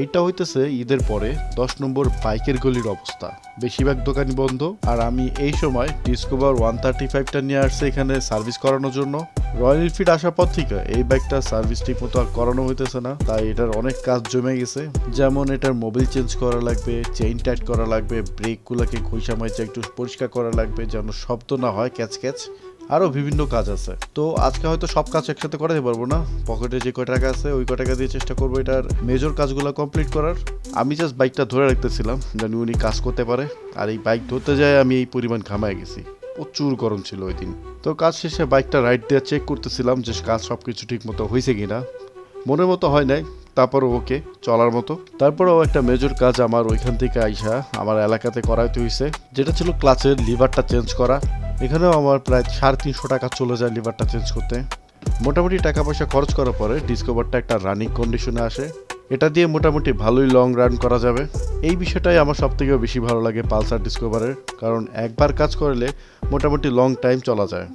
এইটা হইতেছে ঈদের পরে দশ নম্বর বাইকের গলির অবস্থা। বেশিরভাগ দোকানই বন্ধ, আর আমি এই সময় ডিসকোভার ওয়ান থার্টি ফাইভটা নিয়ে আসছে এখানে সার্ভিস করানোর জন্য। রয়্যাল এনফিল্ড আসার পর থেকে এই বাইকটা সার্ভিস ঠিক মতো আর করানো হইতেছে না, তাই এটার অনেক কাজ জমে গেছে। যেমন এটার মোবিল চেঞ্জ করা লাগবে চেইন টাইট করা লাগবে ব্রেকগুলোকে ঘুষা মাইচে একটু পরিষ্কার করা লাগবে, যেন শব্দ না হয়, ক্যাচ ক্যাচ। আরও বিভিন্ন কাজ আছে। তো আজকে হয়তো সব কাজ একসাথে করাতে পারব না। পকেটে যে কয় টাকা আছে, ওই কয় টাকা দিয়ে চেষ্টা করব এটার মেজর কাজগুলো কমপ্লিট করার। আমি জাস্ট বাইকটা ধরে রাখতেছিলাম যেন উনি কাজ করতে পারে। আর এই বাইক ধরতে যায় আমি এই পরিমাণ ঘামায় গেছি। প্রচুর গরম ছিল ওই দিন। তো কাজ শেষে বাইকটা রাইড দিয়ে চেক করতেছিলাম যে কাজ সব কিছু ঠিক মতো হয়েছে কিনা। মনের মতো হয় নাই তারপর ওকে চলার মতো। তারপরেও একটা মেজর কাজ আমার ওইখান থেকে আইসা আমার এলাকাতে করাইতে হয়েছে যেটা ছিল ক্লাচের লিভারটা চেঞ্জ করা। এখানেও আমার প্রায় সাড়ে তিনশো টাকা চলে যায় লিভারটা চেঞ্জ করতে। মোটামুটি টাকা পয়সা খরচ করার পরে ডিসকভারটা একটা রানিং কন্ডিশনে আসে। এটা দিয়ে মোটামুটি ভালোই লং রান করা যাবে। এই বিষয়টাই আমার সব থেকে বেশি ভালো লাগে পালসার ডিসকভারের, কারণ একবার কাজ করলে মোটামুটি লং টাইম চলা যায়।